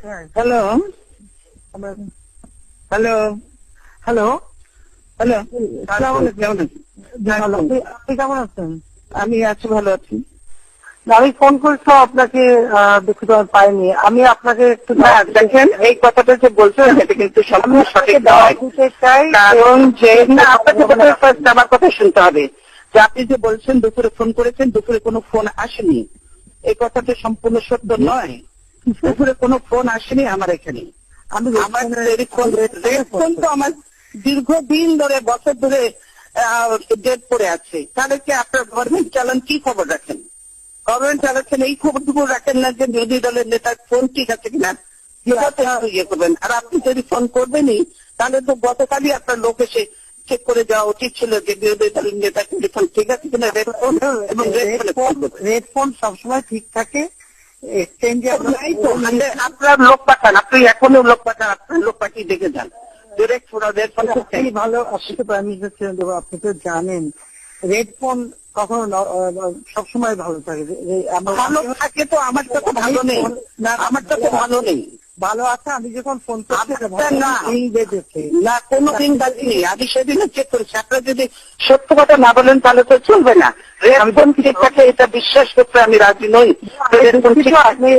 Hello hello hello hello কেমন আছেন? আপনি- কেমন আছেন? আমি আছি ভালো আছি। আমি ফোন করেছিলাম আপনাকে দুঃখিত আমি পাইনি। আমি আপনাকে একটু দেখেন এই কথাটা যে বলছেন এটা কিন্তু সম্পূর্ণ সঠিক নয়। চাই কারণ যে না আপনাকে আমার কথা শুনতে হবে। যে আপনি যে বলছেন দুপুরে ফোন করেছেন দুপুরে কোনো ফোন আসেনি। এই কথাটা সম্পূর্ণ সত্য নয়। দুপুরে কোনো ফোন আসেনি আমার এখানে। আমি আমার টেলিফোন রেড ফোন তো আমার দীর্ঘদিন ধরে বছর ধরে ডেট পড়ে আছে। তাদেরকে আপনার গভর্নমেন্ট চালান কি খবর রাখেন? গভর্নমেন্ট চালাচ্ছেন এই খবরটুকু রাখেন না যে বিরোধী দলের নেতার ফোন ঠিক আছে কিনা? ইয়ে করবেন। আর আপনি যদি ফোন করবেনই তাহলে তো গতকালই আপনার লোক এসে চেক করে যাওয়া উচিত ছিল যে বিরোধী দলের নেতার টেলিফোন ঠিক আছে কিনা রেড ফোন এবং রেড ফোন সবসময় ঠিক থাকে। এক্সচেঞ্জে নাই তো, মানে আপনার লোক পাঠান আপনি এখনও লোক পাঠান আপনার লোক পাঠিয়ে দেখে যান। ডিরেক্ট ফোন আপনি ভালো আপনি তো প্রাইম মিনিস্টার ছিলেন তো আপনি তো জানেন রেড ফোন কখনো সবসময় ভালো থাকে। ভালো থাকে তো আমার তো ভালো নেই। না আমার তো ভালো নেই। ভালো আছে আমি যখন ফোন না। কোনো দিন বাজিনি আমি সেদিনও চেক করেছি। আপনারা যদি সত্য কথা না বলেন তাহলে তো চলবে না। রেড ঠিক থাকে এটা বিশ্বাস করতে আমি রাজি নই আপনি